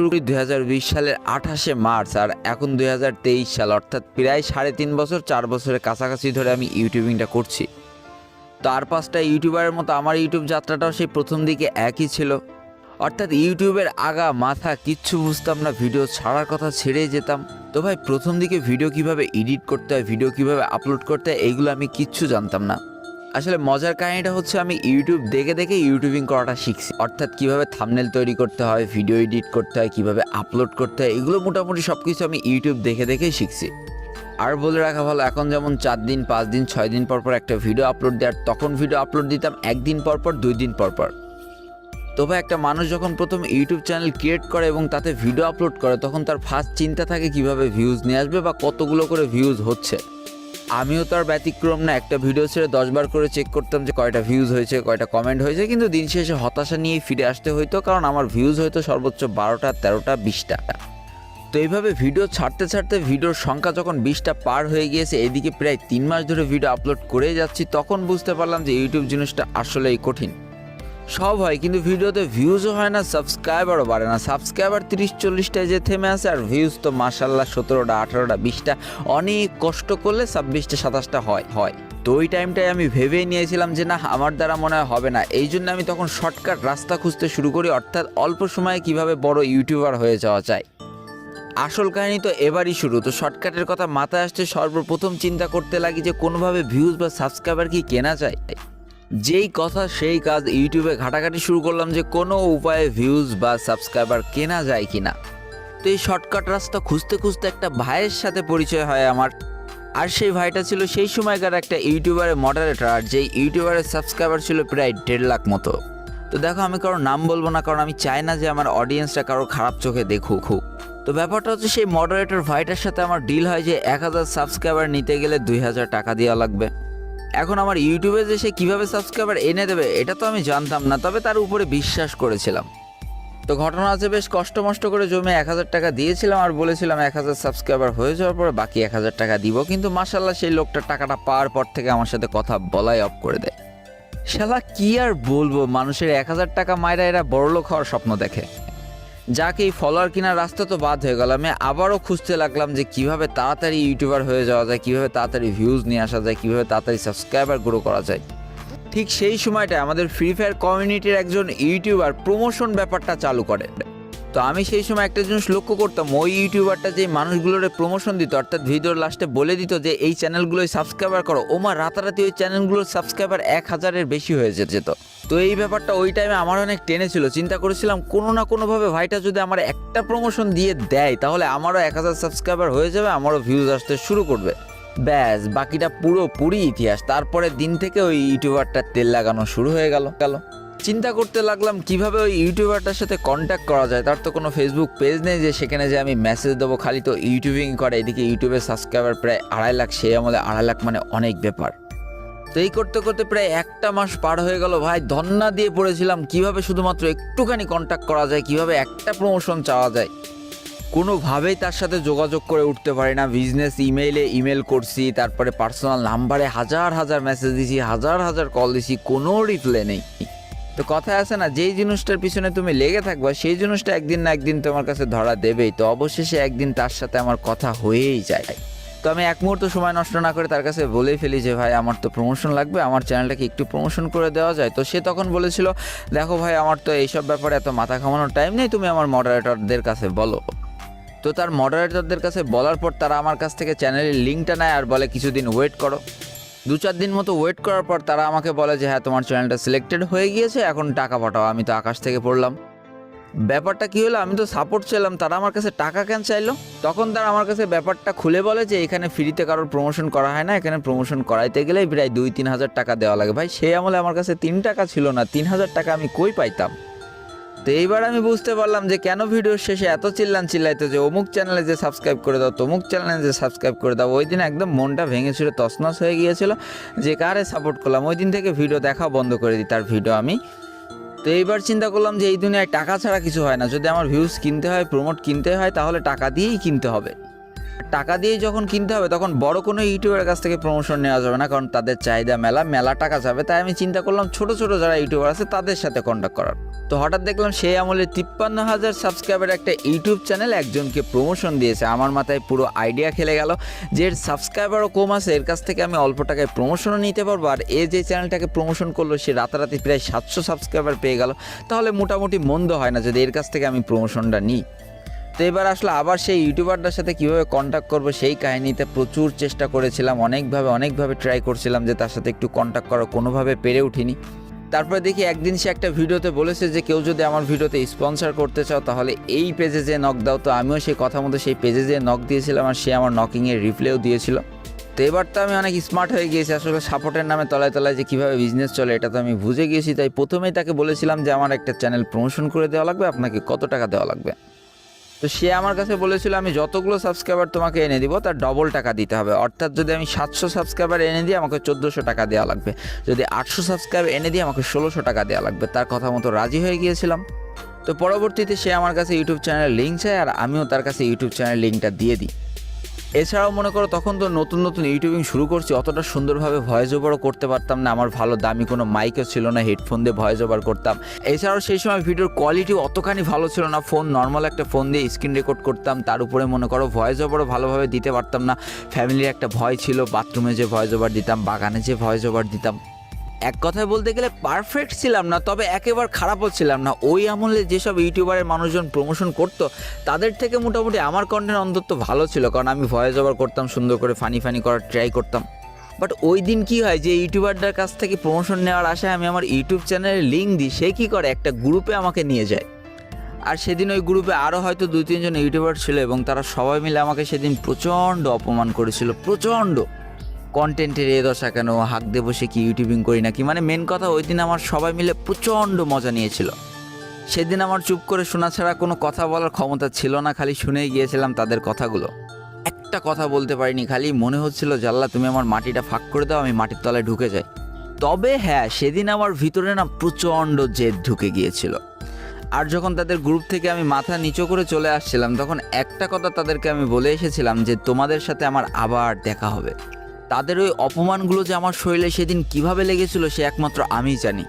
শুরু করি দুই সালের আঠাশে মার্চ আর এখন দু হাজার তেইশ সাল, অর্থাৎ প্রায় সাড়ে তিন বছর, চার বছরের কাছাকাছি ধরে আমি ইউটিউবিংটা করছি। তার পাঁচটা ইউটিউবারের মতো আমার ইউটিউব যাত্রাটাও সেই প্রথম দিকে একই ছিল। অর্থাৎ ইউটিউবের আগা মাথা কিচ্ছু বুঝতাম না, ভিডিও ছাড়ার কথা ছেড়েই যেতাম। তো ভাই, প্রথম দিকে ভিডিও কীভাবে এডিট করতে হয়, ভিডিও কীভাবে আপলোড করতে হয় এইগুলো আমি কিচ্ছু জানতাম না। আসলে মজার কাহিনীটা হচ্ছে আমি ইউটিউব দেখে দেখে ইউটিউবিং করাটা শিখছি। অর্থাৎ কীভাবে থামনেল তৈরি করতে হয় ভিডিও এডিট করতে হয়, কীভাবে আপলোড করতে হয়, এগুলো মোটামুটি সব কিছু আমি ইউটিউব দেখে দেখেই শিখছি। আর বলে রাখা ভালো, এখন যেমন চার দিন, পাঁচ দিন, ছয় দিন পর পর একটা ভিডিও আপলোড দেওয়ার, তখন ভিডিও আপলোড দিতাম, একদিন পর পর, দুই দিন পর পর। তবে একটা মানুষ যখন প্রথম ইউটিউব চ্যানেল ক্রিয়েট করে এবং তাতে ভিডিও আপলোড করে, তখন তার ফার্স্ট চিন্তা থাকে কীভাবে ভিউজ নিয়ে আসবে বা কতগুলো করে ভিউজ হচ্ছে। আমিও তার ব্যতিক্রম না। একটা ভিডিও ছেড়ে দশবার করে চেক করতাম যে কয়টা ভিউজ হয়েছে, কয়টা কমেন্ট হয়েছে। কিন্তু দিন শেষে হতাশা নিয়েই ফিরে আসতে হইতো, কারণ আমার ভিউজ হয়তো সর্বোচ্চ বারোটা, তেরোটা, বিশটা। তো এইভাবে ভিডিও ছাড়তে ছাড়তে ভিডিওর সংখ্যা যখন বিশটা পার হয়ে গিয়েছে, এদিকে প্রায় তিন মাস ধরে ভিডিও আপলোড করে যাচ্ছি, তখন বুঝতে পারলাম যে ইউটিউব জিনিসটা আসলেই কঠিন। সব হয়, কিন্তু ভিডিওতে ভিউজও হয় না সাবস্ক্রাইবারও বাড়ে না। সাবস্ক্রাইবার তিরিশ, চল্লিশটায় যে থেমে আছে, আর ভিউজ তো মাসাল্লাহ সতেরোটা, আঠারোটা, বিশটা, অনেক কষ্ট করলে ছাব্বিশটা, সাতাশটা হয় হয়। তো ওই টাইমটায় আমি ভেবেই নিয়েছিলাম যে না আমার দ্বারা মনে হয় হবে না। এই জন্য আমি তখন শর্টকাট রাস্তা খুঁজতে শুরু করি, অর্থাৎ অল্প সময়ে কীভাবে বড় ইউটিউবার হয়ে যাওয়া যায়। আসল কাহিনী তো এবারই শুরু। তো শর্টকাটের কথা মাথায় আসছে সর্বপ্রথম চিন্তা করতে লাগি যে, কোনোভাবে ভিউজ বা সাবস্ক্রাইবার কি কেনা যায়? যেই কথা সেই কাজ ইউটিউবে ঘাটাঘাটি শুরু করলাম যে কোনো উপায়ে ভিউজ বা সাবস্ক্রাইবার কেনা যায় কিনা। তো এই শর্টকাট রাস্তা খুঁজতে খুঁজতে একটা ভাইয়ের সাথে পরিচয় হয় আমার। আর সেই ভাইটা ছিল সেই সময়কার একটা ইউটিউবারের মডারেটর আর যেই ইউটিউবারের সাবস্ক্রাইবার ছিল প্রায় দেড় লাখ মতো। তো দেখো আমি কারোর নাম বলব না, কারণ আমি চাই না যে আমার অডিয়েন্সটা কারও খারাপ চোখে দেখুক খুব তো ব্যাপারটা হচ্ছে সেই মডারেটর ভাইটার সাথে আমার ডিল হয় যে এক হাজার সাবস্ক্রাইবার নিতে গেলে দুই হাজার টাকা দেওয়া লাগবে। এখন আমার ইউটিউবে যে সে কীভাবে সাবস্ক্রাইবার এনে দেবে, এটা তো আমি জানতাম না, তবে তার উপরে বিশ্বাস করেছিলাম। তো ঘটনা আছে, বেশ কষ্ট মষ্ট করে জমে এক হাজার টাকা দিয়েছিলাম আর বলেছিলাম এক হাজার সাবস্ক্রাইবার হয়ে যাওয়ার পরে বাকি এক হাজার টাকা দিব, কিন্তু মাসাল্লাহ সেই লোকটার টাকাটা পাওয়ার পর থেকে আমার সাথে কথা বলাই অফ করে দেয়। শালা কি আর বলব, মানুষের এক হাজার টাকা মায়েরা এরা বড়লোক হওয়ার স্বপ্ন দেখে। যাকে এই ফলোয়ার কেনার রাস্তা তো বাদ হয়ে গেল। আমি আবারও খুঁজতে লাগলাম যে কীভাবে তাড়াতাড়ি ইউটিউবার হয়ে যাওয়া যায়, কীভাবে তাড়াতাড়ি ভিউজ নিয়ে আসা যায়, কীভাবে তাড়াতাড়ি সাবস্ক্রাইবার গ্রো করা যায়। ঠিক সেই সময়টা আমাদের ফ্রি ফায়ার কমিউনিটির একজন ইউটিউবার প্রমোশন ব্যাপারটা চালু করে। তো আমি সেই সময় একটা জিনিস লক্ষ্য করতাম, ওই ইউটিউবারটা যে মানুষগুলোর প্রমোশন দিত, অর্থাৎ ভিডিওর লাস্টে বলে দিত যে, এই চ্যানেলগুলোই সাবস্ক্রাইবার করো। ওমা, রাতারাতি ওই চ্যানেলগুলোর সাবস্ক্রাইবার এক হাজারের বেশি হয়ে যেত। তো এই ব্যাপারটা ওই টাইমে আমার অনেক টেনেছিল চিন্তা করেছিলাম, কোনো না কোনোভাবে ভাইটা যদি আমার একটা প্রমোশন দিয়ে দেয়, তাহলে আমারও এক হাজার সাবস্ক্রাইবার হয়ে যাবে, আমারও ভিউজ আসতে শুরু করবে। ব্যাস, বাকিটা পুরো পুরি ইতিহাস। তারপরে দিন থেকে ওই ইউটিউবারটা তেল লাগানো শুরু হয়ে গেল গেল। চিন্তা করতে লাগলাম কীভাবে ওই ইউটিউবারটার সাথে কন্ট্যাক্ট করা যায়। তার তো কোনো ফেসবুক পেজ নেই যে সেখানে যে আমি মেসেজ দেবো। খালি তো ইউটিউবিং করে। এদিকে ইউটিউবের সাবস্ক্রাইবার প্রায় আড়াই লাখ। সেই আমলে আড়াই লাখ মানে অনেক ব্যাপার। তো এই করতে করতে প্রায় একটা মাস পার হয়ে গেল। ভাই, ধন্না দিয়ে পড়েছিলাম কীভাবে শুধুমাত্র একটুখানি কন্ট্যাক্ট করা যায়, কীভাবে একটা প্রমোশন চাওয়া যায়। কোনোভাবেই তার সাথে যোগাযোগ করে উঠতে পারি না। বিজনেস ইমেইলে ইমেল করছি, তারপরে পার্সোনাল নাম্বারে হাজার হাজার মেসেজ দিছি, হাজার হাজার কল দিছি, কোনো রিপ্লাই নেই। তো কথা আছে না, যেই জিনিসটার পিছনে তুমি লেগে থাকবা, সেই জিনিসটা একদিন না একদিন তোমার কাছে ধরা দেবেই। তো অবশেষে একদিন তার সাথে আমার কথা হয়েই যায়। তো আমি এক মুহূর্ত সময় নষ্ট না করে তার কাছে বলেই ফেলি যে, ভাই, আমার তো প্রমোশন লাগবে, আমার চ্যানেলটাকে একটু প্রমোশন করে দেওয়া যায়। তো সে তখন বলেছিল, দেখো ভাই, আমার তো এইসব ব্যাপারে এত মাথা ঘামানোর টাইম নেই, তুমি আমার মডারেটরদের কাছে বলো। তো তার মডারেটরদের কাছে বলার পর তারা আমার কাছ থেকে চ্যানেলের লিঙ্কটা নেয় আর বলে, কিছুদিন ওয়েট করো। দু চার দিন মতো ওয়েট করার পর তারা আমাকে বলে যে হ্যাঁ তোমার চ্যানেলটা সিলেক্টেড হয়ে গিয়েছে, এখন টাকা পাঠাও। আমি তো আকাশ থেকে পড়লাম। ব্যাপারটা কি হলো? আমি তো সাপোর্ট চাইলাম, তারা আমার কাছে টাকা কেন চাইলো? তখন তারা আমার কাছে ব্যাপারটা খুলে বলে যে, এখানে ফ্রিতে কারোর প্রমোশন করা হয় না, এখানে প্রমোশন করাইতে গেলে প্রায় দুই তিন হাজার টাকা দেওয়া লাগে। ভাই, সেই আমলে আমার কাছে তিন টাকা ছিল না, তিন হাজার টাকা আমি কই পাইতাম? তো এইবার আমি বুঝতে পারলাম যে কেন ভিডিওর শেষে এত চিল্লান চিল্লাইতো যে অমুক চ্যানেলে যে সাবস্ক্রাইব করে দাও, তমুক চ্যানেলে যে সাবস্ক্রাইব করে দাও ওই দিন একদম মনটা ভেঙেছিল তছনছ হয়ে গিয়েছিল যে কারে সাপোর্ট করলাম। ওই দিন থেকে ভিডিও দেখা বন্ধ করে দিই, তার ভিডিও আমি। তো এইবার চিন্তা করলাম যে এই দুনিয়ায় টাকা ছাড়া কিছু হয় না। যদি আমার ভিউজ কিনতে হয় প্রমোট কিনতে হয়, তাহলে টাকা দিয়েই কিনতে হবে। টাকা দিয়ে যখন কিনতে হবে, তখন বড় কোনো ইউটিউবের কাছ থেকে প্রমোশন নেওয়া যাবে না, কারণ তাদের চাহিদা মেলা মেলা টাকা যাবে। তাই আমি চিন্তা করলাম, ছোট ছোট যারা ইউটিউবার আছে, তাদের সাথে কন্ট্যাক্ট করার। তো হঠাৎ দেখলাম সেই আমলে তিপ্পান্ন হাজার সাবস্ক্রাইবার একটা ইউটিউব চ্যানেল একজনকে প্রমোশন দিয়েছে। আমার মাথায় পুরো আইডিয়া খেলে গেল যে এর সাবস্ক্রাইবারও কম আছে, এর কাছ থেকে আমি অল্প টাকায় প্রমোশনও নিতে পারব। আর এ যে চ্যানেলটাকে প্রমোশন করল, সে রাতারাতি প্রায় সাতশো সাবস্ক্রাইবার পেয়ে গেল। তাহলে মোটামুটি মন্দ হয় না যদি এর কাছ থেকে আমি প্রমোশনটা নিই। তো এবার আসলে আবার সেই ইউটিউবারটার সাথে কীভাবে কন্ট্যাক্ট করব সেই কাহিনীতে প্রচুর চেষ্টা করেছিলাম, অনেকভাবে অনেকভাবে ট্রাই করছিলাম যে তার সাথে একটু কন্ট্যাক্ট করা কোনোভাবে পেরে উঠিনি। তারপরে দেখি একদিন সে একটা ভিডিওতে বলেছে যে কেউ যদি আমার ভিডিওতে স্পন্সর করতে চাও তাহলে এই পেজে যে নক দাও। তো আমিও সেই কথা মতো সেই পেজে যে নক দিয়েছিলাম আর সে আমার নকিংয়ের রিপ্লেও দিয়েছিল। তো এবার তো আমি অনেক স্মার্ট হয়ে গিয়েছি, আসলে সাপোর্টের নামে তলায় তলায় যে কীভাবে বিজনেস চলে এটা তো আমি বুঝে গিয়েছি। তাই প্রথমেই তাকে বলেছিলাম যে আমার একটা চ্যানেল প্রমোশন করে দেওয়া লাগবে, আপনাকে কত টাকা দেওয়া লাগবে? তো সে আমার কাছে বলেছিল, আমি যতগুলো সাবস্ক্রাইবার তোমাকে এনে দিব, তার ডবল টাকা দিতে হবে। অর্থাৎ যদি আমি সাতশো সাবস্ক্রাইবার এনে দিই, আমাকে চোদ্দোশো টাকা দেওয়া লাগবে। যদি আটশো সাবস্ক্রাইবার এনে দিই, আমাকে ষোলোশো টাকা দেওয়া লাগবে। তার কথা মতো রাজি হয়ে গিয়েছিলাম। তো পরবর্তীতে সে আমার কাছে ইউটিউব চ্যানেলের লিঙ্ক চায়, আর আমিও তার কাছে ইউটিউব চ্যানেলের লিঙ্কটা দিয়ে দিই। এছাড়াও মনে করো তখন তো নতুন নতুন ইউটিউবিং শুরু করছি, অতটা সুন্দরভাবে ভয়েস ওভারও করতে পারতাম না। আমার ভালো দামি কোনো মাইকও ছিল না হেডফোন দিয়ে ভয়েস ওভার করতাম। এছাড়াও সেই সময় ভিডিওর কোয়ালিটি অতখানি ভালো ছিল না। ফোন নর্মাল একটা ফোন দিয়ে স্ক্রিন রেকর্ড করতাম, তার উপরে মনে করো ভয়েস ওভারও ভালোভাবে দিতে পারতাম না। ফ্যামিলির একটা ভয় ছিল বাথরুমে যে ভয়েস ওভার দিতাম, বাগানে যে ভয়েস ওভার দিতাম। এক কথায় বলতে গেলে পারফেক্ট ছিলাম না, তবে একেবারে খারাপও ছিলাম না। ওই আমলে যেসব ইউটিউবারের মানুষজন প্রমোশন করতো, তাদের থেকে মোটামুটি আমার কন্টেন্ট অন্তত ভালো ছিল, কারণ আমি ভয়েস ওভার করতাম, সুন্দর করে ফানি ফানি করার ট্রাই করতাম। বাট ওই দিন কি হয়, যে ইউটিউবারদের কাছ থেকে প্রমোশন নেওয়ার আশায় আমি আমার ইউটিউব চ্যানেলে লিঙ্ক দিই, সে কী করে? একটা গ্রুপে আমাকে নিয়ে যায়। আর সেদিন ওই গ্রুপে আরও হয়তো দুই তিনজন ইউটিউবার ছিল এবং তারা সবাই মিলে আমাকে সেদিন প্রচণ্ড অপমান করেছিল, প্রচণ্ড। কন্টেন্টের এ দশা কেন? হাক দিয়ে বসে কি ইউটিউবিং করি নাকি? মানে মেন কথা ওই দিন আমার সবাই মিলে প্রচণ্ড মজা নিয়েছিল। সেদিন আমার চুপ করে শোনা ছাড়া কোনো কথা বলার ক্ষমতা ছিল না, খালি শুনেই গিয়েছিলাম তাদের কথাগুলো। একটা কথা বলতে পারিনি, খালি মনে হচ্ছিল, জাল্লা, তুমি আমার মাটিটা ফাঁক করে দাও, আমি মাটির তলায় ঢুকে যাই। তবে হ্যাঁ সেদিন আমার ভিতরে না প্রচণ্ড জেদ ঢুকে গিয়েছিল। আর যখন তাদের গ্রুপ থেকে আমি মাথা নিচু করে চলে আসছিলাম, তখন একটা কথা তাদেরকে আমি বলে এসেছিলাম যে, তোমাদের সাথে আমার আবার দেখা হবে। তাদের ওই অপমানগুলো যে আমার শরীরে সেদিন কীভাবে লেগেছিল সে একমাত্র আমিই জানি।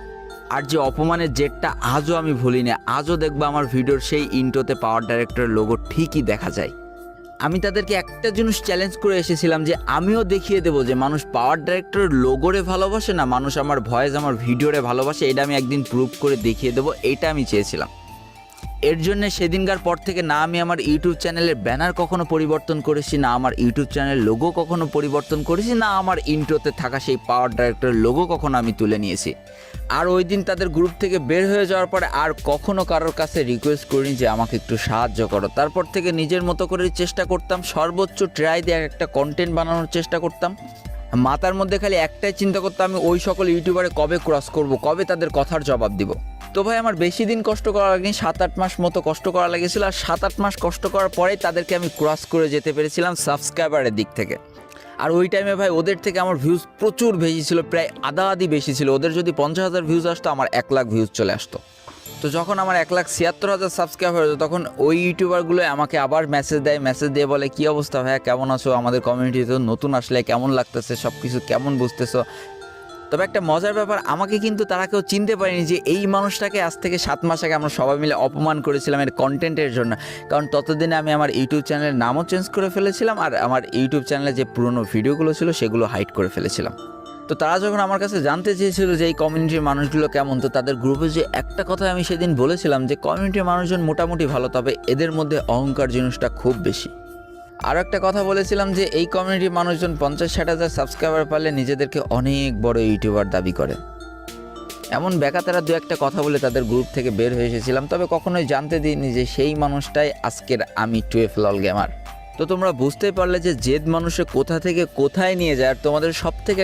আর যে অপমানের জেটটা আজও আমি ভুলিনি, আজও দেখব আমার ভিডিওর সেই ইন্টোতে পাওয়ার ডাইরেক্টরের লোগো ঠিকই দেখা যায়। আমি তাদেরকে একটা জিনিস চ্যালেঞ্জ করে এসেছিলাম যে আমিও দেখিয়ে দেবো যে মানুষ পাওয়ার ডাইরেক্টরের লোগোরে ভালোবাসে না, মানুষ আমার ভয়েস আমার ভিডিওরে ভালোবাসে, এটা আমি একদিন প্রুভ করে দেখিয়ে দেবো, এটা আমি চেয়েছিলাম। এর জন্য সেদিনকার পর থেকে না আমি আমার ইউটিউব চ্যানেলের ব্যানার কখনো পরিবর্তন করেছি, না আমার ইউটিউব চ্যানেলের লোগো কখনো পরিবর্তন করেছি, না আমার ইন্ট্রোতে থাকা সেই পাওয়ার ডাইরেক্টরের লোগো কখনো আমি তুলে নিয়েছি। আর ওই দিন তাদের গ্রুপ থেকে বের হয়ে যাওয়ার পরে আর কখনো কারোর কাছে রিকোয়েস্ট করিনি যে আমাকে একটু সাহায্য করো। তারপর থেকে নিজের মতো করে চেষ্টা করতাম, সর্বোচ্চ ট্রাই দিয়ে একটা কন্টেন্ট বানানোর চেষ্টা করতাম। মাথার মধ্যে খালি একটাই চিন্তা করতাম আমি ওই সকল ইউটিউবারে কবে ক্রস করব, কবে তাদের কথার জবাব দিব। তো ভাই, আমার বেশি দিন কষ্ট করা লাগেনি সাত আট মাস মতো কষ্ট করা লেগেছিল আর সাত আট মাস কষ্ট করার পরেই তাদেরকে আমি ক্রস করে যেতে পেরেছিলাম সাবস্ক্রাইবারের দিক থেকে। আর ওই টাইমে ভাই, ওদের থেকে আমার ভিউজ প্রচুর বেশি ছিল, প্রায় আধা আধি বেশি ছিল। ওদের যদি পঞ্চাশ হাজার ভিউজ আসতো, আমার এক লাখ ভিউজ চলে আসতো। তো যখন আমার এক লাখ ছিয়াত্তর হাজার সাবস্ক্রাইবার হতো তখন ওই ইউটিউবারগুলো আমাকে আবার মেসেজ দেয় মেসেজ দিয়ে বলে, কী অবস্থা ভাইয়া? কেমন আছো? আমাদের কমিউনিটিতে নতুন আসলে কেমন লাগতেছে? সব কিছু কেমন বুঝতেছো? তবে একটা মজার ব্যাপার, আমাকে কিন্তু তারা কেউ চিনতে পারেনি যে এই মানুষটাকে আজ থেকে সাত মাস আগে আমরা সবাই মিলে অপমান করেছিলাম এর কন্টেন্টের জন্য। কারণ ততদিনে আমি আমার ইউটিউব চ্যানেলের নামও চেঞ্জ করে ফেলেছিলাম আর আমার ইউটিউব চ্যানেলে যে পুরনো ভিডিওগুলো ছিল সেগুলো হাইড করে ফেলেছিলাম। তো তারা যখন আমার কাছে জানতে চেয়েছিল যে এই কমিউনিটির মানুষগুলো কেমন, তো তাদের গ্রুপে যে একটা কথা আমি সেদিন বলেছিলাম যে কমিউনিটির মানুষজন মোটামুটি ভালো, তবে এদের মধ্যে অহংকার জিনিসটা খুব বেশি। আর একটা কথা বলেছিলাম যে এই কমিউনিটির মানুষজন পঞ্চাশ, ষাট হাজার সাবস্ক্রাইবার পারলে নিজেদেরকে অনেক বড় ইউটিউবার দাবি করে। এমন বেকাতারা দু একটা কথা বলে তাদের গ্রুপ থেকে বের হয়ে এসেছিলাম, তবে কখনোই জানতে দিইনি যে সেই মানুষটাই আজকের আমি টুয়েফ লল গেমার তো তোমরা বুঝতে পারলে যে জেদ মানুষে কোথা থেকে কোথায় নিয়ে যায়, আর তোমাদের সব থেকে